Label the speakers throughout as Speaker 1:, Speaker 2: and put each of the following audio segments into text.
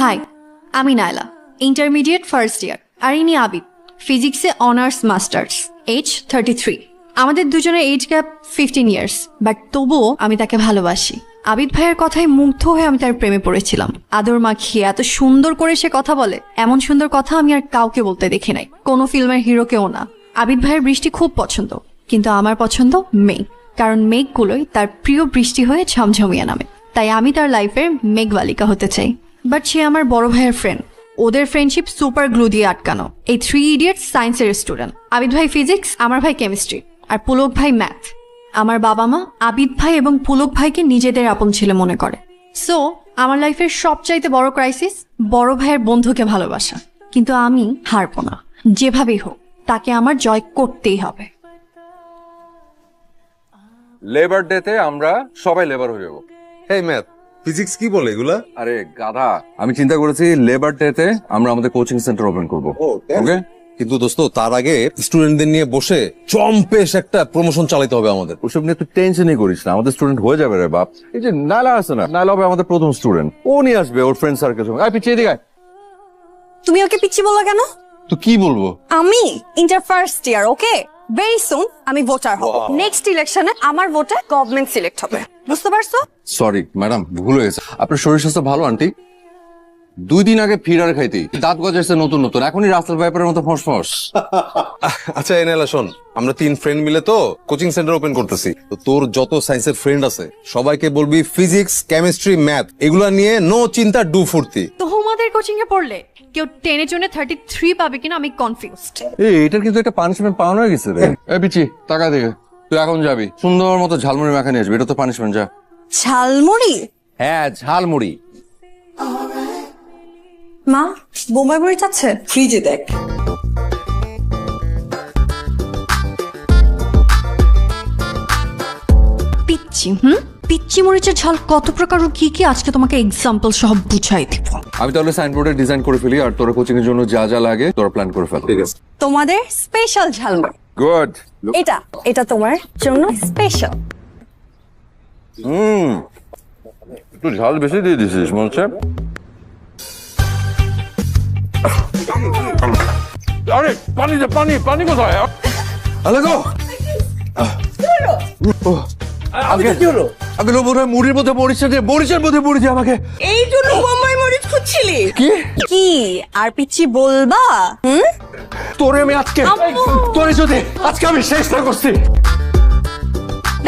Speaker 1: High আমি Naila intermediate first year আর ইনি আবিদ ফিজিক্সে honours masters age thirty three আমাদের দুজনের age gap fifteen years but তবুও আমি তাকে ভালোবাসি। আবিদ ভাইয়ের কথায় মুগ্ধ হয়ে আমি তার প্রেমে পড়েছিলাম। আদর মাখিয়ে এত সুন্দর করে সে কথা বলে, এমন সুন্দর কথা আমি আর কাউকে বলতে দেখি নাই। কোনো ফিল্মের হিরোকেও না। আবিদ ভাইয়ের বৃষ্টি খুব পছন্দ, কিন্তু আমার পছন্দ মেঘ, কারণ মেঘগুলোই তার প্রিয় বৃষ্টি হয়ে ঝমঝমিয়ে নামে। তাই আমি তার লাইফের মেঘবালিকা হতে চাই। বাট সে আমার বড় ভাইয়ের ফ্রেন্ড ওদের ফ্রেন্ডশিপ সুপার গ্লু দিয়ে আটকানো। এই থ্রি ইডিয়টস সায়েন্সের স্টুডেন্ট আবিদ ভাই ফিজিক্স আমার ভাই কেমিস্ট্রি আর পুলক ভাই ম্যাথ আমার বাবা মা আবিদ ভাই এবং পুলক ভাইকে নিজেদের আপন ছেলে মনে করে। সো আমার লাইফের সবচাইতে বড় ক্রাইসিস বড় ভাইয়ের বন্ধুকে ভালোবাসা। কিন্তু আমি হারবো না। যেভাবেই হোক তাকে আমার জয় করতেই হবে।
Speaker 2: লেবার ডেতে আমরা সবাই লেবার হয়ে যাব।
Speaker 3: এই ম্যাথ ফিজিক্স কি বলে এগুলা?
Speaker 2: আরে গাধা আমি চিন্তা করেছি লেবার ডেতে আমরা আমাদের কোচিং সেন্টার ওপেন করব। ওকে
Speaker 3: কিন্তু দোস্ত তার আগে স্টুডেন্টদের নিয়ে বসে চম্পেশ একটা প্রমোশন চালাতে হবে আমাদের।
Speaker 2: ওসব নিয়ে তুই টেনশনই করিস না আমাদের স্টুডেন্ট হয়ে যাবে রে বাপ। এই যে নালা আছে না নালা হবে আমাদের প্রথম স্টুডেন্ট ও নিয়ে আসবে ওর ফ্রেন্ড সার্কেল সঙ্গে। আয় পিছিয়ে দিকে
Speaker 4: তুমি ওকে পিচ্ছি বললা কেন?
Speaker 3: তো কি বলব?
Speaker 4: আমি? Inter first year okay very soon আমি ভোটার হব। নেক্সট ইলেকশনে আমার ভোটে গভর্নমেন্ট সিলেক্ট হবে। বুঝতে পারছ?
Speaker 2: সরি ম্যাডাম ভুল হয়েছে আপনার শরীর স্বাস্থ্য ভালো আন্টি দুই দিন আগে ফিরার খাইতে দাঁত গজাইছে নতুন নতুন এখনই রাস্তার ব্যাপারের মতো ফসফস
Speaker 3: আচ্ছা এনেলা শোন। আমরা তিন ফ্রেন্ড মিলে তো কোচিং সেন্টার ওপেন করতেছি। তো তোর যত সায়েন্সের ফ্রেন্ড আছে সবাইকে বলবি ফিজিক্স কেমিস্ট্রি ম্যাথ এগুলা নিয়ে নো চিন্তা ডু ফুর্তি।
Speaker 1: তোমাদের কোচিং এ পড়লে কেউ টেনের জন্য থার্টি থ্রি পাবে কিনা আমি কনফিউজড
Speaker 2: এই এটার কিন্তু একটা পানিশমেন্ট পাওয়ানো হয়ে গেছে রে। এ পিচি টাকা দিকে তুই এখন যাবি। সুন্দর মতো ঝালমুড়ি মাখা নিয়ে আসবি। এটা তো পানিশমেন্ট যা।
Speaker 4: ঝালমুড়ি?
Speaker 2: হ্যাঁ ঝালমুড়ি।
Speaker 4: মা বোম্বাই বড়ি চাচ্ছে
Speaker 5: ফ্রিজে দেখ।
Speaker 1: পিচ্ছি হুম? পিচ্ছি মরিচের ঝাল কত প্রকার ও কি কি? আজকে তোমাকে এক্সাম্পল সহ বুঝাই দিব।
Speaker 2: আমি তাহলে সাইনবোর্ডে ডিজাইন করে ফেলি আর তোরা কোচিং এর জন্য যা যা লাগে তোরা প্ল্যান করে ফেল। ঠিক আছে।
Speaker 4: তোমাদের স্পেশাল ঝালমুড়ি।
Speaker 2: গুড
Speaker 4: এটা এটা তোমার জন্য স্পেশাল
Speaker 2: হুম। একটু ঝাল বেশি দিয়ে দিছিস মনে হচ্ছে আরে পানি দে পানি পানি কোথায়? আলে গো আগে কি হলো। আগে বোধহয় মুড়ির মধ্যে মরিচে দে মরিচের মধ্যে মরিচে আমাকে।
Speaker 5: এই জন্য বোম্বাই মরিচ খুঁজছিলি?
Speaker 2: কি?
Speaker 4: কি? আর পিচ্ছি বলবা? হুম?
Speaker 2: তোরে আমি আজকে তোরে যদি আজকে আমি শেষ না করছি।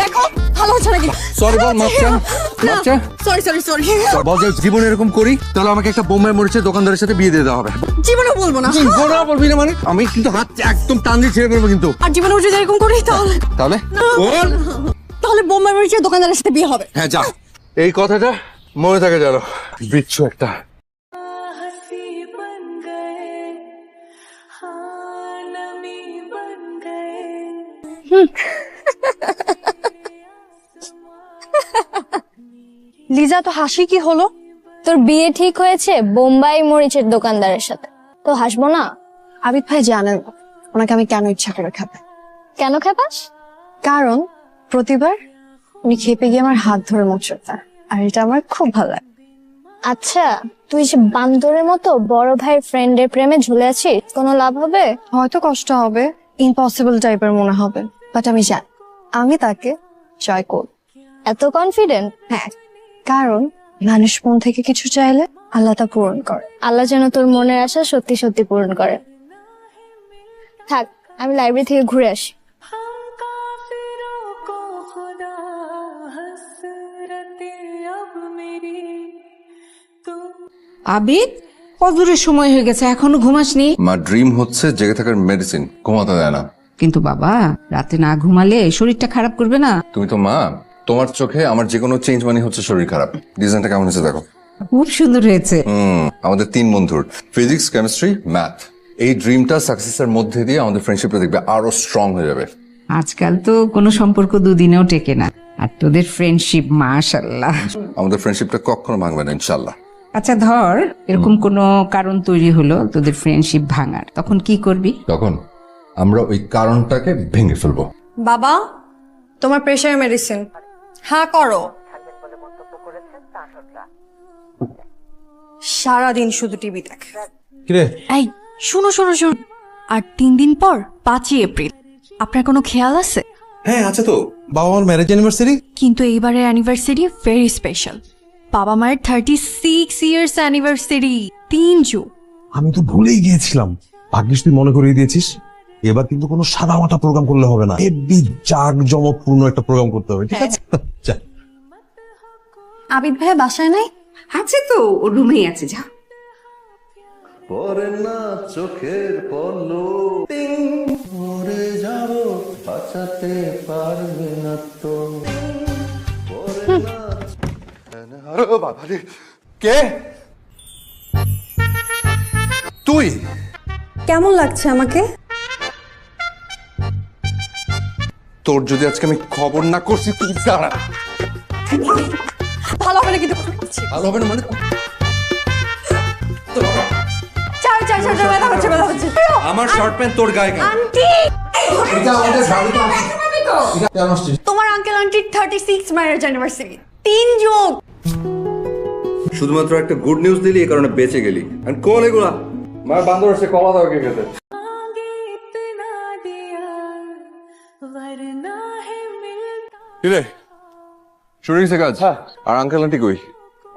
Speaker 4: দেখো ভালো হচ্ছে নাকি?
Speaker 2: সরি বল মাপ চা
Speaker 4: সরি সরি সরি
Speaker 2: বল যে জীবনে এরকম করি তাহলে আমাকে একটা বোম্বাই মরিচের দোকানদারের সাথে বিয়ে দিয়ে দেওয়া হবে।
Speaker 4: জীবনে বলব না।
Speaker 2: গোনা বলবি না মানে? আমি কিন্তু হাত একদম টান দিয়ে ছেড়ে ফেলব কিন্তু।
Speaker 4: আর জীবনে উঠে এরকম করি তাহলে
Speaker 2: তাহলে? বল।
Speaker 4: তাহলে বোম্বাই মরিচে দোকানদারের সাথে বিয়ে হবে।
Speaker 2: হ্যাঁ যা। এই কথাটা মনে থাকে যেন বিচ্ছু একটা।
Speaker 1: লিজা তো হাসি কি হলো?
Speaker 6: তোর বিয়ে ঠিক হয়েছে বোম্বাই মরিচের দোকানদারের সাথে। তো হাসবো না?
Speaker 1: আবিদ ভাই জানেন ওনাকে আমি কেন ইচ্ছা করে খাবে?
Speaker 6: কেন খেপাস
Speaker 1: কারণ প্রতিবার উনি খেপে গিয়ে আমার হাত ধরে মুচড়তা আর এটা আমার খুব ভালো লাগে।
Speaker 6: আচ্ছা তুই যে বান্দরের মতো বড় ভাইয়ের ফ্রেন্ডের প্রেমে ঝুলে আছিস কোনো লাভ হবে?
Speaker 1: হয়তো কষ্ট হবে ইম্পসিবল টাইপের মনে হবে বাট আমি জানি আমি তাকে জয় করব।
Speaker 6: এত কনফিডেন্ট
Speaker 1: হ্যাঁ কারণ মানুষ মন থেকে কিছু চাইলে আল্লাহ তা পূরণ করে।
Speaker 6: আল্লাহ যেন তোর মনের আশা সত্যি সত্যি পূরণ করে। থাক আমি লাইব্রেরি থেকে ঘুরে আসি।
Speaker 5: আবিদ কদূরের সময় হয়ে গেছে এখনও ঘুমাসনি?
Speaker 2: মা ড্রিম হচ্ছে জেগে থাকার মেডিসিন ঘুমাতে দেয় না।
Speaker 5: কিন্তু বাবা রাতে না ঘুমালে শরীরটা খারাপ করবে না।
Speaker 2: তুমি তো মা তোমার চোখে আমার যে কোনো চেঞ্জ মানে হচ্ছে শরীর খারাপ। ডিজাইনটা কেমন হচ্ছে দেখো।
Speaker 5: খুব সুন্দর হয়েছে।
Speaker 2: হুম আমাদের তিন বন্ধুর ফিজিক্স কেমিস্ট্রি ম্যাথ এই ড্রিমটা সাকসেসের মধ্যে দিয়ে আমাদের ফ্রেন্ডশিপটা দেখবে আরও স্ট্রং হয়ে যাবে।
Speaker 5: আজকাল তো কোনো সম্পর্ক দুদিনেও টেকে না। আর তোদের ফ্রেন্ডশিপ মাশাল্লাহ
Speaker 2: আমাদের ফ্রেন্ডশিপটা কখনো ভাঙবে না ইনশাল্লাহ
Speaker 5: আচ্ছা ধর এরকম কোনো কারণ তৈরি হলো তোদের ফ্রেন্ডশিপ ভাঙার তখন কি করবি?
Speaker 2: তখন আমরা ওই কারণটাকে ভেঙে ফেলব।
Speaker 4: বাবা তোমার প্রেশার মেডিসিন হ্যাঁ করো। সারাদিন শুধু টিভি দেখে।
Speaker 3: কিরে
Speaker 1: এই শুনো শুনো শুনো। আর তিন দিন পর পাঁচই এপ্রিল। আপনার কোনো খেয়াল আছে?
Speaker 3: হ্যাঁ আছে তো। বাবা মার ম্যারেজ অ্যানিভার্সারি
Speaker 1: কিন্তু এইবারের অ্যানিভার্সারি ভেরি স্পেশাল বাবা মায়ের থার্টি সিক্স ইয়ার্স অ্যানিভার্সারি তিন জু
Speaker 7: আমি তো ভুলেই গিয়েছিলাম। ভাগ্যিস তুই মনে করিয়ে দিয়েছিস। এবার কিন্তু কোনো সাদা মাটা প্রোগ্রাম করলে হবে না। হেভি জাগ জমকপূর্ণ একটা প্রোগ্রাম করতে হবে ঠিক আছে?
Speaker 4: আবিদ ভাইয়া বাসায় নাই?
Speaker 5: আছে তো ও রুমেই আছে যা।
Speaker 2: কে তুই
Speaker 4: কেমন লাগছে আমাকে?
Speaker 2: তোর যদি আজকে আমি খবর না করছি তুই দাঁড়া।
Speaker 4: ভালো হবে না কিন্তু
Speaker 2: ভালো হবে না মানে?
Speaker 4: ব্যথা হচ্ছে ব্যথা হচ্ছে।
Speaker 2: আমার শর্ট প্যান্ট তোর গায়ে কেন
Speaker 4: আন্টি! তোমার uncle thirty six marriage anniversary তিন যোগ।
Speaker 2: শুধুমাত্র একটা গুড নিউজ দিলি এই কারণে বেঁচে গেলি। আর কল এগুলা। মা বান্দর আসছে কলা দাও খেতে। শুটিং সে কাজ? হ্যাঁ। আর আঙ্কেল আন্টি কই?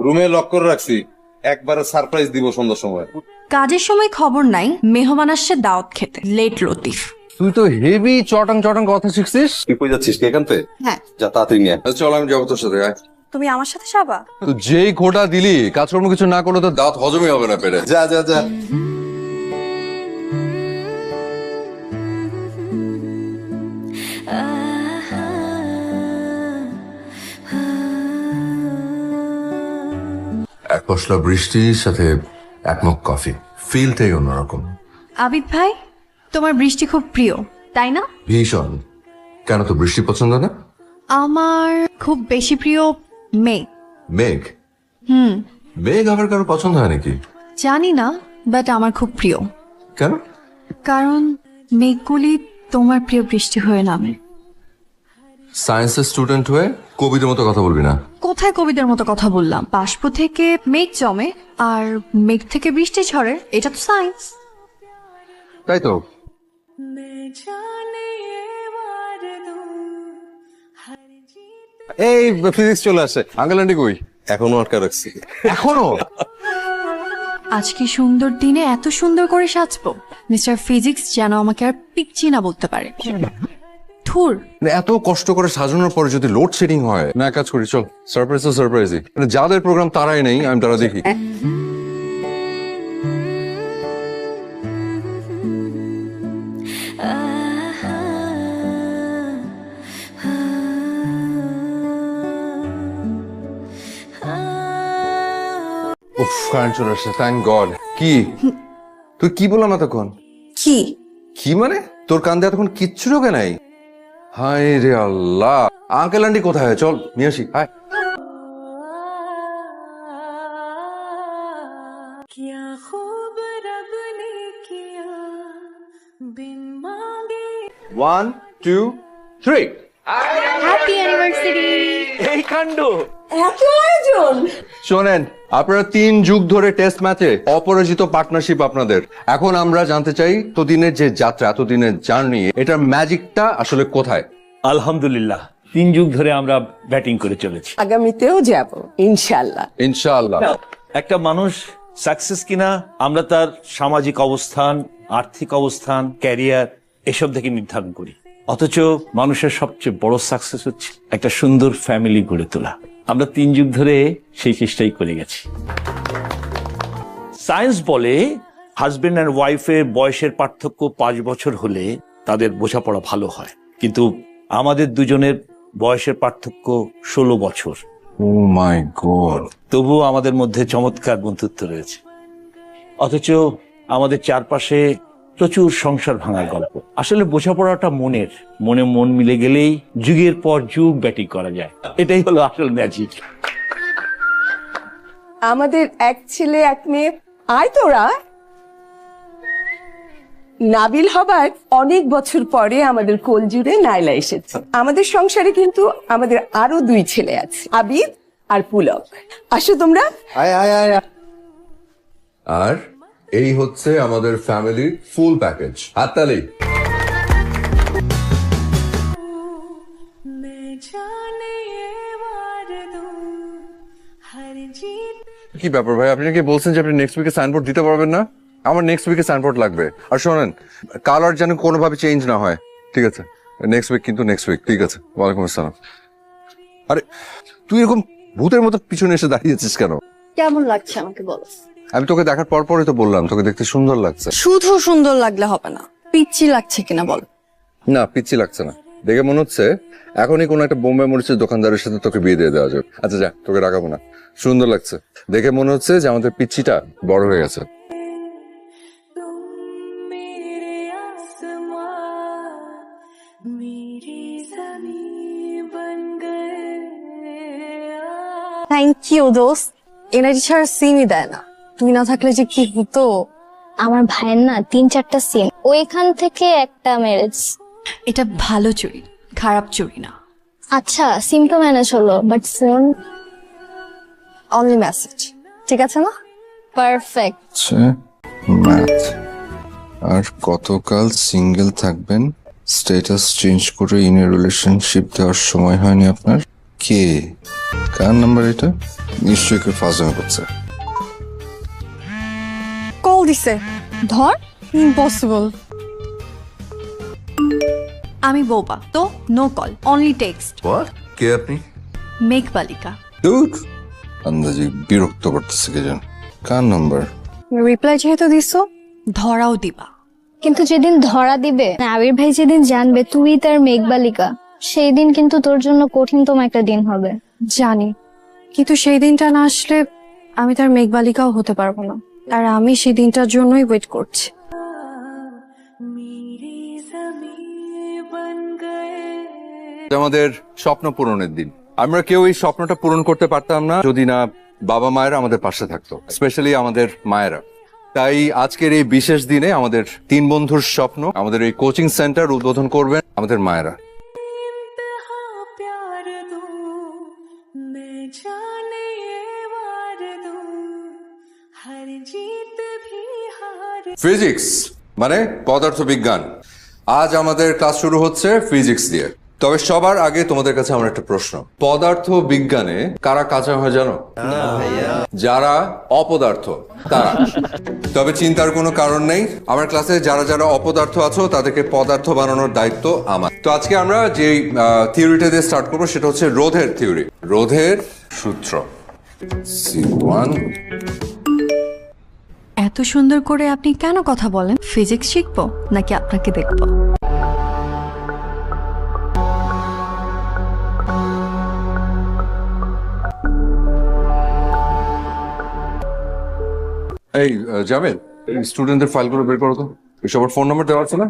Speaker 3: রুমে লক করে রাখছি। একবারে সারপ্রাইজ দিব সন্ধ্যার সময়।
Speaker 1: কাজের সময় খবর নাই মেহমান আসছে দাওয়াত খেতে লেট লতিফ।
Speaker 2: তুই তো হেভি চটং চটং কথা শিখছিস।
Speaker 3: তুই কই যাচ্ছিস কে এখানতে
Speaker 4: হ্যাঁ।
Speaker 3: যা তাড়াতাড়ি নিয়ে
Speaker 2: আচ্ছা, চল আমি যাব তোর সাথে আয়।
Speaker 4: তুমি আমার সাথে যাবা?
Speaker 2: তো যেই খোটা দিলি কাজকর্ম কিছু না করলে তো দাঁত হজমই হবে না পেরে
Speaker 3: যা যা যা।
Speaker 8: এক পশলা বৃষ্টির সাথে এক মগ কফি। ফিলটাই অন্যরকম।
Speaker 1: আবিদ ভাই তোমার বৃষ্টি খুব প্রিয় তাই না?
Speaker 8: ভীষণ। কেন তো বৃষ্টি পছন্দ না?
Speaker 1: আমার খুব বেশি প্রিয় মেঘ।
Speaker 8: মেঘ? হুম। মেঘ আবার কারও পছন্দ হয় নাকি?
Speaker 1: জানি না বাট আমার খুব প্রিয়।
Speaker 8: কেন?
Speaker 1: কারণ মেঘগুলি তোমার প্রিয় বৃষ্টি হয়ে নামে।
Speaker 8: সায়েন্সের স্টুডেন্ট হয়ে কবিদের মতো কথা বলবি না?
Speaker 1: কোথায় কবিদের মতো কথা বললাম? বাষ্প থেকে মেঘ জমে আর মেঘ থেকে বৃষ্টি ঝরে এটা তো সায়েন্স
Speaker 2: তাই তো।
Speaker 3: এই ফিজিক্স চলে আসে।
Speaker 2: আঙ্কেল আন্টি কই?
Speaker 3: এখনও আটকা রাখছি।
Speaker 2: এখনও?
Speaker 1: আজকে সুন্দর দিনে এত সুন্দর করে সাজবো? মিস্টার ফিজিক্স যেন আমাকে আর পিকচি না বলতে পারে। থুর
Speaker 2: মানে এত কষ্ট করে সাজানোর পরে যদি লোড শেডিং হয় না এক কাজ করি চল। সারপ্রাইজ তো সারপ্রাইজই মানে যাদের প্রোগ্রাম তারাই নেই আমি তারা দেখি। চলে থ্যাংক গড কি? তুই কি বললাম এতক্ষণ?
Speaker 4: কি?
Speaker 2: কি মানে? তোর কান্দে তখন কিচ্ছু ঢোকে নাই? হায় রে আল্লাহ। আঙ্কেল আন্টি কোথায়? চল নিয়ে আসি। হায়। ওয়ান টু থ্রি
Speaker 1: হ্যাপি কাণ্ড।
Speaker 4: এত আয়োজন?
Speaker 2: শোনেন আপনারা তিন যুগ ধরে টেস্ট ম্যাচে অপরাজিত পার্টনারশিপ আপনাদের। এখন আমরা জানতে চাই এতদিনের যে যাত্রা এতদিনের জার্নি এটার ম্যাজিকটা আসলে কোথায়?
Speaker 9: আলহামদুলিল্লাহ তিন যুগ ধরে আমরা ব্যাটিং করে চলেছি।
Speaker 5: আগামীতেও যাব ইনশাল্লাহ
Speaker 2: ইনশাআল্লাহ।
Speaker 9: একটা মানুষ সাকসেস কিনা আমরা তার সামাজিক অবস্থান আর্থিক অবস্থান ক্যারিয়ার এসব থেকে নির্ধারণ করি। অথচ মানুষের সবচেয়ে বড় সাকসেস হচ্ছে একটা সুন্দর ফ্যামিলি গড়ে তোলা। আমরা তিন যুগ ধরে সেই চেষ্টাই করে গেছি। সায়েন্স বলে হাজব্যান্ড অ্যান্ড ওয়াইফের বয়সের পার্থক্য পাঁচ বছর হলে তাদের বোঝাপড়া ভালো হয়। কিন্তু আমাদের দুজনের বয়সের পার্থক্য ষোলো বছর।
Speaker 2: ও মাই গড
Speaker 9: তবুও আমাদের মধ্যে চমৎকার বন্ধুত্ব রয়েছে। অথচ আমাদের চারপাশে প্রচুর সংসার ভাঙার গল্প। আসলে বোঝাপড়াটা মনের। মনে মন মিলে গেলেই যুগের পর যুগ ব্যাটিং করা যায়। এটাই হলো আসল ম্যাজিক
Speaker 5: আমাদের এক ছেলে এক মেয়ে। আয় তোরা। নাবিল হবার অনেক বছর পরে আমাদের কোল জুড়ে নাইলা এসেছে। আমাদের সংসারে কিন্তু আমাদের আরও দুই ছেলে আছে আবিদ আর পুলক। আসো তোমরা।
Speaker 3: আয় আয় আয় আয়।
Speaker 8: আর? এই হচ্ছে আমাদের ফ্যামিলির ফুল প্যাকেজ হাততালি।
Speaker 2: কি ব্যাপার ভাই? আপনি নাকি বলছেন যে আপনি নেক্সট উইকে সাইনবোর্ড দিতে পারবেন না? আমার নেক্সট উইকে সাইনবোর্ড লাগবে। আর শোনেন কালার যেন কোনোভাবে চেঞ্জ না হয়। ঠিক আছে? নেক্সট উইক কিন্তু নেক্সট উইক ঠিক আছে? ওয়ালাইকুম আসসালাম। আরে তুই এরকম ভূতের মতো পিছনে এসে দাঁড়িয়েছিস কেন?
Speaker 1: কেমন লাগছে আমাকে বলো?
Speaker 2: আমি তোকে দেখার পর পরই তো বললাম তোকে দেখতে সুন্দর লাগছে।
Speaker 4: শুধু সুন্দর লাগলে হবে না পিচ্ছি লাগছে কিনা বল।
Speaker 2: না পিচ্ছি লাগছে না। দেখে মনে হচ্ছে এখনই কোনো একটা বোম্বে মরিচের দোকানদারের সাথে তোকে বিয়ে দিয়ে দেওয়া যাবে। আচ্ছা যা তোকে রাখাবো না। সুন্দর লাগছে। দেখে মনে হচ্ছে যে আমাদের পিচ্ছিটা বড় হয়ে গেছে।
Speaker 4: থ্যাংক ইউ দোস্ত। এনার্জি ছাড়া সিমই দেয় না। তুই না থাকলে যে কি হতো?
Speaker 6: আমার ভাইয়ের না তিন চারটা সিম ওইখান থেকে একটা ম্যারেজ
Speaker 1: এটা ভালো চুরি খারাপ চুরি না।
Speaker 6: আচ্ছা সিম তো ম্যানেজ হলো বাট ফোন
Speaker 4: অনলি মেসেজ ঠিক আছে না?
Speaker 6: Perfect
Speaker 2: math. আর কতকাল সিঙ্গেল থাকবেন স্ট্যাটাস চেঞ্জ করে ইন এ রিলেশনশিপ দেওয়ার সময় হয়নি আপনার? কে? কার নাম্বার এটা? নিশ্চয়ই কেউ ফাজলামি করছে।
Speaker 4: দিছে। ধর ইম্পসিবল
Speaker 1: আমি বোবা তো no call only text
Speaker 8: What? কে আপনি?
Speaker 1: মেঘ বালিকা
Speaker 2: দূর আন্দাজি বিরক্ত করতেছে কে যেন। কার নাম্বার
Speaker 4: রিপ্লাই যেহেতু দিছো
Speaker 1: ধরাও দিবা।
Speaker 6: কিন্তু যেদিন ধরা দিবে আবির ভাই যেদিন জানবে তুই তার মেঘবালিকা সেই দিন কিন্তু তোর জন্য কঠিনতম একটা দিন হবে।
Speaker 4: জানি। কিন্তু সেই দিনটা না আসলে আমি তার মেঘবালিকাও হতে পারব না। আর আমি সেই দিনটার জন্যই ওয়েট করছি।
Speaker 2: আমাদের স্বপ্ন পূরণের দিন। আমরা কেউ এই স্বপ্নটা পূরণ করতে পারতাম না যদি না বাবা মায়েরা আমাদের পাশে থাকতো স্পেশালি আমাদের মায়েরা। তাই আজকের এই বিশেষ দিনে আমাদের তিন বন্ধুর স্বপ্ন, আমাদের এই কোচিং সেন্টার উদ্বোধন করবেন আমাদের মায়েরা। ফিজিক্স মানে পদার্থ বিজ্ঞান আজ আমাদের ক্লাস শুরু হচ্ছে ফিজিক্স দিয়ে। তবে সবার আগে তোমাদের কাছে আমার একটা প্রশ্ন। পদার্থ বিজ্ঞানে কারা কাঁচা হয় জানো? যারা অপদার্থ তারা। তবে চিন্তার কোনো কারণ নেই। আমার ক্লাসে যারা যারা অপদার্থ আছো তাদেরকে পদার্থ বানানোর দায়িত্ব আমার। তো আজকে আমরা যে থিওরিটা দিয়ে স্টার্ট করব সেটা হচ্ছে রোধের থিওরি রোধের সূত্র। সি ওয়ান
Speaker 1: এত সুন্দর করে আপনি কেন কথা বলেন? ফিজিক্স শিখব নাকি আপনাকে দেখব?
Speaker 2: এই জাভেদ স্টুডেন্টদের ফাইলগুলো বের করো তো। সবার ফোন নাম্বার দেওয়া আছে না?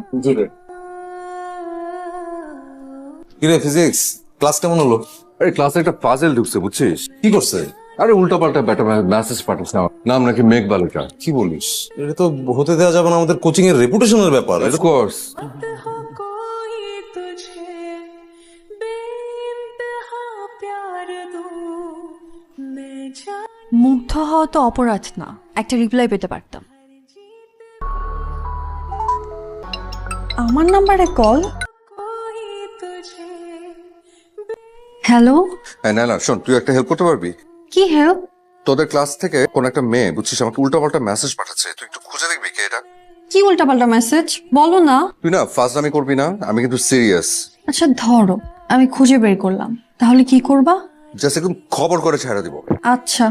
Speaker 3: কিরে ফিজিক্স ক্লাস কেমন হলো?
Speaker 2: আরে ক্লাসে একটা পাজেল ঢুকছে বুঝছিস?
Speaker 3: কি করছে?
Speaker 2: আরে উল্টাপাল্টা ব্যাটা মেসেজ পাঠাস না। নাম নাকি মেঘ বালিকা
Speaker 3: কি বলিস? এটা তো হতে দেওয়া যাবে না আমাদের কোচিং এর রেপুটেশনের ব্যাপার। অফ
Speaker 2: কোর্স
Speaker 1: মুগ্ধ হওয়া তো অপরাধ না। একটা রিপ্লাই পেতে পারতাম।
Speaker 4: আমার নাম্বারে কল
Speaker 1: হ্যালো
Speaker 2: না না শোন তুই একটা হেল্প করতে পারবি?
Speaker 1: কি হেল্প
Speaker 2: তোদের ক্লাস থেকে কোন একটা মেয়ে বুঝছিস আমাকে উল্টা পাল্টা মেসেজ পাঠাচ্ছে। তুই একটু খুঁজে দেখবি কে এটা?
Speaker 4: কি উল্টাপাল্টা মেসেজ বলো না।
Speaker 2: তুই না ফাজলামি করবি না আমি কিন্তু সিরিয়াস
Speaker 4: আচ্ছা ধরো আমি খুঁজে বের করলাম। তাহলে কি করবা?
Speaker 2: জাস্ট একদম খবর করে ছেড়ে দিব।
Speaker 4: আচ্ছা।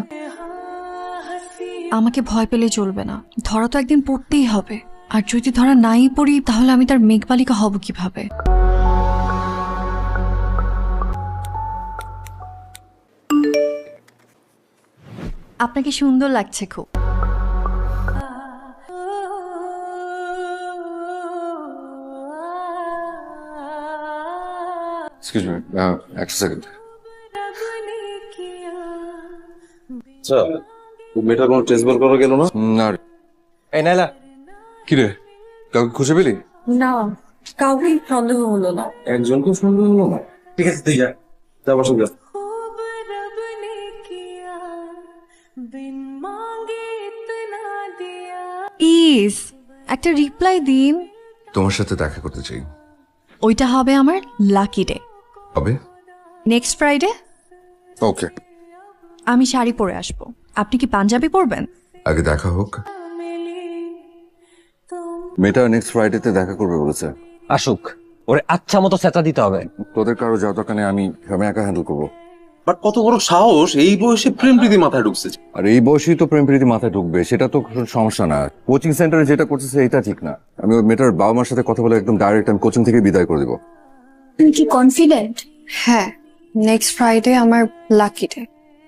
Speaker 1: আমাকে ভয় পেলে চলবে না। ধরা তো একদিন পড়তেই হবে। আর যদি ধরা নাই পড়ি তাহলে আমি তার মেঘবালিকা হব কীভাবে? আপনাকে সুন্দর লাগছে খুব।
Speaker 2: এক্সকিউজ
Speaker 3: uh, কোনো টেস্ট না?
Speaker 10: নাইলা।
Speaker 2: কি রে? কাউকে পেলি?
Speaker 4: না না।
Speaker 3: সন্দেহ হলো না?
Speaker 10: ঠিক আছে তুই যা। যা বসে যা।
Speaker 1: প্লিজ একটা রিপ্লাই দিন।
Speaker 8: তোমার সাথে দেখা করতে চাই।
Speaker 1: ওইটা হবে আমার লাকি ডে
Speaker 8: হবে?
Speaker 1: নেক্সট ফ্রাইডে
Speaker 2: ওকে
Speaker 1: আমি শাড়ি পরে আসব। আপনি কি পাঞ্জাবি পরবেন?
Speaker 8: আগে দেখা হোক।
Speaker 2: মেয়েটা নেক্সট ফ্রাইডেতে দেখা করবে বলেছে।
Speaker 10: আসুক ওরে আচ্ছা মতো সেটা দিতে হবে।
Speaker 2: তোদের কারও দরকার নেই, আমি আমি একা হ্যান্ডেল করব।
Speaker 3: বাট কত বড় সাহস এই বয়সে প্রেম প্রীতি মাথায় ঢুকছে।
Speaker 2: আর এই বয়সেই তো প্রেম প্রীতি মাথায় ঢুকবে সেটা তো কোনো সমস্যা না। কোচিং সেন্টারে যেটা করতেছে এটা ঠিক না। আমি ওই মেয়েটার বাবা মার সাথে কথা বলে একদম ডাইরেক্ট আমি কোচিং থেকে বিদায় করে দিব।
Speaker 6: তুমি কি কনফিডেন্ট
Speaker 4: হ্যাঁ নেক্সট ফ্রাইডে আমার লাকি ডে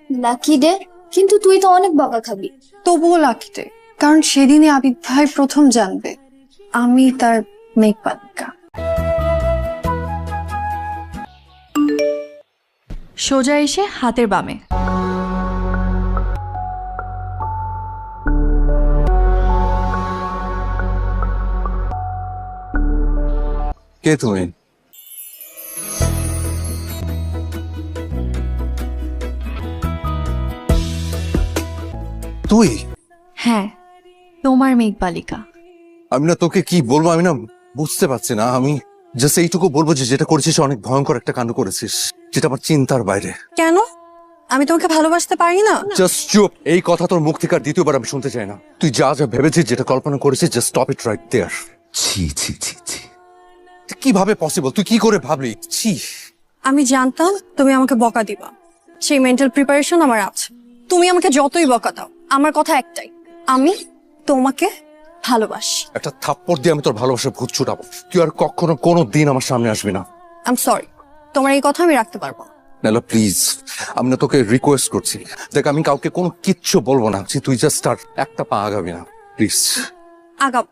Speaker 6: লাকি ডে কিন্তু তুই তো অনেক বকা খাবি।
Speaker 4: তবুও লাকি ডে কারণ সেদিনই আবিদ ভাই প্রথম জানবে আমি তার মেঘ বালিকা
Speaker 1: সোজা এসে হাতের বামে।
Speaker 2: কে তুমি? তুই?
Speaker 1: হ্যাঁ তোমার মেঘ বালিকা
Speaker 2: আমি না তোকে কি বলব? আমি না বুঝতে পারছি না। আমি জাস্ট এইটুকু বলব যে যেটা করেছিস অনেক ভয়ঙ্কর একটা কাণ্ড করেছিস যেটা আমার চিন্তার বাইরে।
Speaker 4: কেন? আমি তোমাকে ভালোবাসতে পারি না?
Speaker 2: জাস্ট চুপ এই কথা তোর মুখ থেকে আর দ্বিতীয়বার আমি শুনতে চাই না। তুই যা যা ভেবেছিস যেটা কল্পনা করেছিস just stop it right there ছি ছি ছি ছি। কীভাবে পসিবল তুই কি করে ভাবলি? ছি।
Speaker 4: আমি জানতাম তুমি আমাকে বকা দিবা। সেই মেন্টাল প্রিপারেশন আমার আছে। তুমি আমাকে যতই বকা দাও আমার কথা একটাই। আমি তোমাকে ভালোবাসি।
Speaker 2: একটা থাপ্পড় দিয়ে আমি তোর ভালোবাসা ভূত ছুটাবো। তুই আর কখনো কোনো দিন আমার সামনে আসবি না।
Speaker 4: আম সরি তোমার এই কথা আমি রাখতে পারব না।
Speaker 2: নেলা প্লিজ আমি না তোকে রিকোয়েস্ট করছি। দেখ আমি কাউকে কোনো কিচ্ছু বলব না। যে তুই জাস্ট আর একটা পা আগাবি না প্লিজ
Speaker 4: আগাম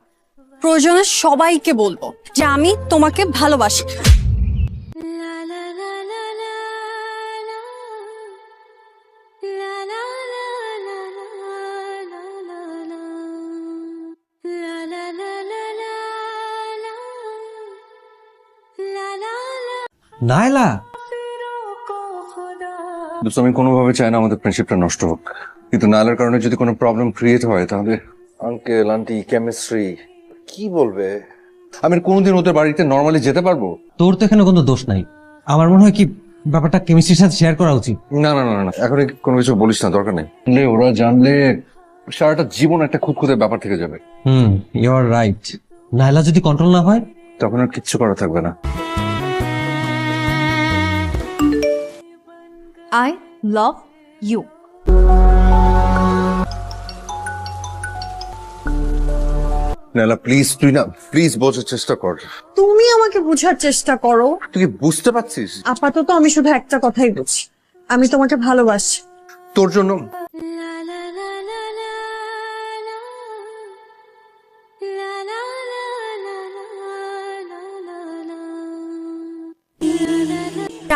Speaker 4: প্রয়োজনে সবাইকে বলব যে আমি তোমাকে ভালোবাসি।
Speaker 10: নাইলা!
Speaker 2: দোস্ত আমি কোনোভাবে চাই না আমাদের ফ্রেন্ডশিপটা নষ্ট হোক। কিন্তু নালের কারণে যদি কোনো প্রবলেম ক্রিয়েট হয় তাহলে আঙ্কেল আন্টি কেমিস্ট্রি কি বলবে? আমি কোনোদিন ওদের বাড়িতে নর্মালি যেতে পারব?
Speaker 10: তোর তো এখানে কোনো দোষ নাই। আমার মনে হয় কি ব্যাপারটা কেমিস্ট্রির সাথে শেয়ার করা উচিত।
Speaker 2: না না না না, না এখন কোনো কিছু বলিস না দরকার নেই। ওরা জানলে সারাটা জীবন একটা খুঁতখুঁতে ব্যাপার থেকে যাবে।
Speaker 10: Hmm you are right Naila যদি কন্ট্রোল না হয়
Speaker 2: তখন আর কিচ্ছু করা থাকবে না।
Speaker 1: আই লাভ ইউ
Speaker 2: নালা প্লিজ তুই না প্লিজ বোঝার চেষ্টা কর।
Speaker 4: তুমি আমাকে বোঝার চেষ্টা করো।
Speaker 2: তুই বুঝতে পারছিস?
Speaker 4: আপাতত আমি শুধু একটা কথাই বুঝি আমি তোমাকে ভালোবাসি।
Speaker 2: তোর জন্য।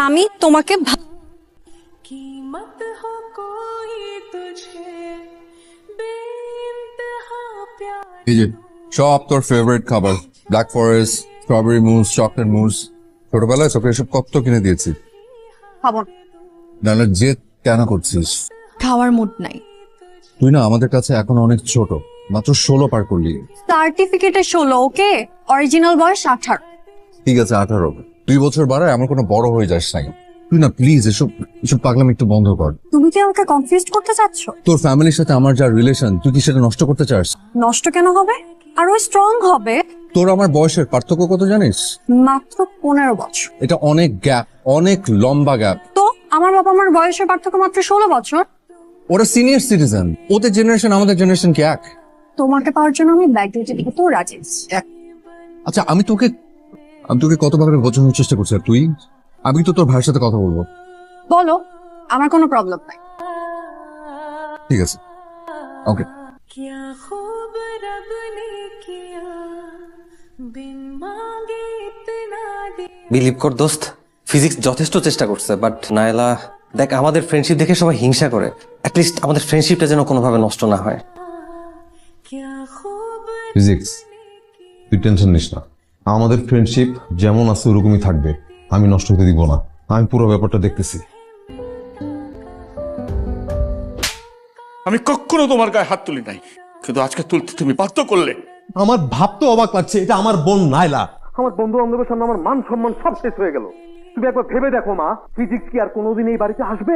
Speaker 4: আমি তোমাকে
Speaker 2: এই যে সব তোর ফেভারিট খাবার black forest strawberry mousse chocolate mousse ছোটবেলায় তোকে এসব কত কিনে দিয়েছি।
Speaker 4: খাব না।
Speaker 2: নাহলে যে কেন করছিস?
Speaker 1: খাওয়ার মুড নাই।
Speaker 2: তুই না আমাদের কাছে এখন অনেক ছোট মাত্র ষোলো পার করলি।
Speaker 4: সার্টিফিকেটে ষোলো ওকে? অরিজিনাল বয়স আঠারো।
Speaker 2: ঠিক আছে আঠারো। দুই বছর বাড়ায় আমার কোনো বড় হয়ে যাস নাই। তুই না প্লিজ এসব এসব পাগলাম একটু বন্ধ কর।
Speaker 4: তুমি কি আমাকে কনফিউজ করতে চাচ্ছ?
Speaker 2: তোর ফ্যামিলির সাথে আমার যা রিলেশন তুই কি সেটা নষ্ট করতে চাস?
Speaker 4: নষ্ট কেন হবে? আরও স্ট্রং হবে।
Speaker 2: তোর আমার বয়সের পার্থক্য কত জানিস?
Speaker 4: মাত্র পনেরো বছর।
Speaker 2: এটা অনেক গ্যাপ অনেক লম্বা গ্যাপ
Speaker 4: তো আমার বাবা আমার বয়সের পার্থক্য মাত্র ষোলো বছর?
Speaker 2: ওরা সিনিয়র সিটিজেন ওদের জেনারেশন আমাদের জেনারেশন কি এক?
Speaker 4: তোমাকে পাওয়ার জন্য আমি ব্যাগ দিতে তো রাজি
Speaker 2: আচ্ছা আমি তোকে আমি তোকে কতবার বোঝানোর চেষ্টা করছি আর তুই? আমি তো তোর ভাইয়ের সাথে কথা বলব।
Speaker 4: বলো আমার কোনো প্রবলেম নাই।
Speaker 2: ঠিক আছে। ওকে
Speaker 10: বিলিভ কর দোস্ত ফিজিক্স যথেষ্ট চেষ্টা করছে বাট নায়লা দেখ আমাদের ফ্রেন্ডশিপ দেখে সবাই হিংসা করে। অ্যাটলিস্ট আমাদের ফ্রেন্ডশিপটা যেন কোনোভাবে নষ্ট না হয়।
Speaker 7: ফিজিক্স তুই টেনশন নিস না। আমাদের ফ্রেন্ডশিপ যেমন আছে ওরকমই থাকবে। আমি নষ্ট হতে দিব না। আমি পুরো ব্যাপারটা দেখতেছি।
Speaker 9: আমি কখনো তোমার গায়ে হাত তুলি নাই কিন্তু আজকে তুলতে তুমি বাধ্য করলে।
Speaker 7: আমার ভাবতে অবাক লাগছে এটা আমার বোন নাইলা
Speaker 11: আমার বন্ধু বান্ধবের সামনে আমার মান সম্মান সব শেষ হয়ে গেল। তুমি একবার ভেবে দেখো মা ফিজিক্স কি আর কোনোদিন এই বাড়িতে আসবে?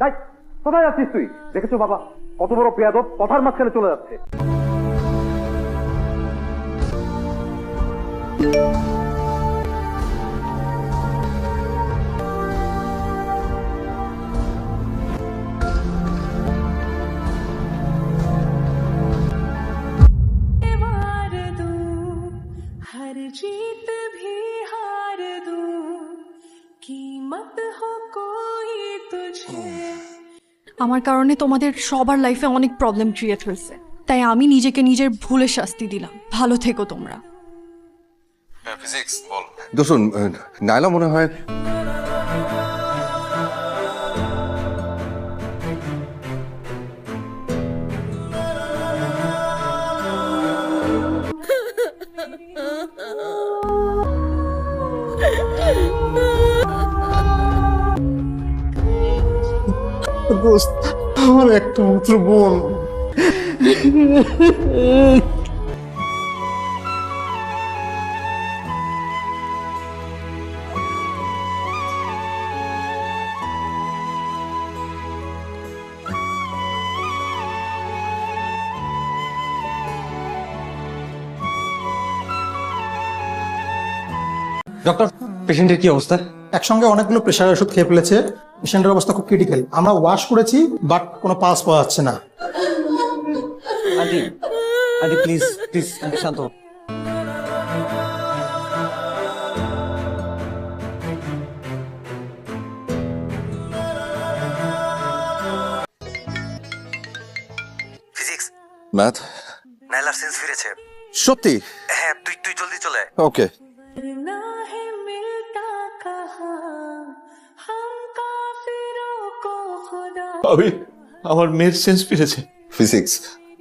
Speaker 11: তাই কোথায় যাচ্ছিস তুই? দেখেছ বাবা কত বড় পেয়াদব কথার মাঝখানে চলে যাচ্ছে।
Speaker 1: আমার কারণে তোমাদের সবার লাইফে অনেক প্রবলেম ক্রিয়েট হয়েছে। তাই আমি নিজেকে নিজের ভুলে শাস্তি দিলাম। ভালো থেকো তোমরা।
Speaker 3: ফিজিক্স
Speaker 2: নাইলা মনে হয়
Speaker 7: আমার একটা মাত্র বোন
Speaker 10: ডক্টর পেশেন্টের কি অবস্থা?
Speaker 12: একসঙ্গে অনেকগুলো প্রেশার ওষুধ খেয়ে ফেলেছে। পেশেন্টের অবস্থা খুব ক্রিটিক্যাল আমরা ওয়াশ করেছি বাট কোনো পাস পাওয়া যাচ্ছে না।
Speaker 10: Aunty aunty please please aunty Shanto
Speaker 13: physics
Speaker 2: math
Speaker 13: নাইলার সেন্স ফিরেছে।
Speaker 2: সত্যি?
Speaker 13: হ্যাঁ তুই তুই জলদি চলে
Speaker 2: ওকে
Speaker 9: আমি আমার মেয়ের সেন্স ফিরেছে।
Speaker 3: ফিজিক্স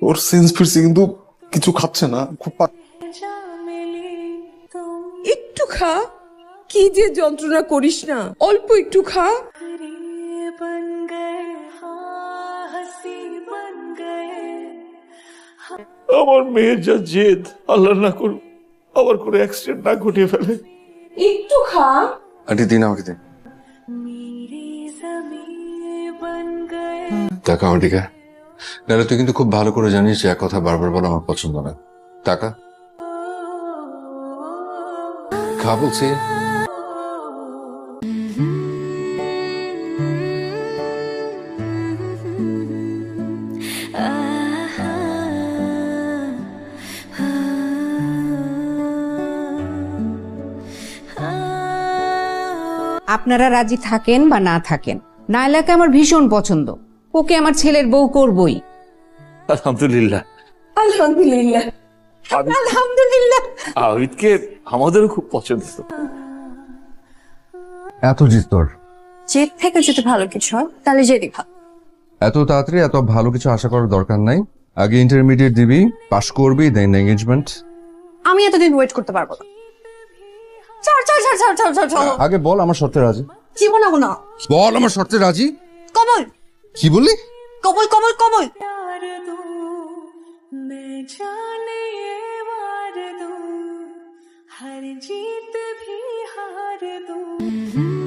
Speaker 3: ওর সেন্স ফিরছে কিন্তু কিছু খাচ্ছে না খুব
Speaker 5: একটু খা কি যে যন্ত্রণা করিস না অল্প একটু খা।
Speaker 9: আমার মেয়ের যা জেদ আল্লাহ না করুক আবার করে অ্যাক্সিডেন্ট না ঘটিয়ে ফেলে।
Speaker 5: একটু খা।
Speaker 2: আটি দিন আমাকে দিন টাকা আমার নাহলে তুই কিন্তু খুব ভালো করে জানিস যে এক কথা বারবার বলা আমার পছন্দ না। টাকা? খা বলছি।
Speaker 5: আপনারা রাজি থাকেন বা না থাকেন? নাইলাকে আমার ভীষণ পছন্দ। ওকে আমার ছেলের বউ করবই।
Speaker 9: আলহামদুলিল্লাহ।
Speaker 5: আলহামদুলিল্লাহ। আলহামদুলিল্লাহ।
Speaker 9: আবিদকে আমাদেরও খুব পছন্দ
Speaker 2: এত জিত তোর।
Speaker 4: জেদ থেকে যদি ভালো কিছু হয় তাহলে জেদি ভালো।
Speaker 2: এত তাড়াতাড়ি এত ভালো কিছু আশা করার দরকার নাই। আগে ইন্টারমিডিয়েট দিবি পাস করবি দেন এঙ্গেজমেন্ট
Speaker 4: আমি এতদিন ওয়েট করতে পারব না। ছাড় ছাড় ছাড় ছাড় ছাড় ছাড়
Speaker 2: আগে বল আমার শর্তে রাজি।
Speaker 4: জীবনেও না
Speaker 2: বল আমার শর্তে রাজি?
Speaker 4: কমল।
Speaker 2: কি বললি?
Speaker 4: কমল কবল কবল
Speaker 14: हर जीत भी हार दो।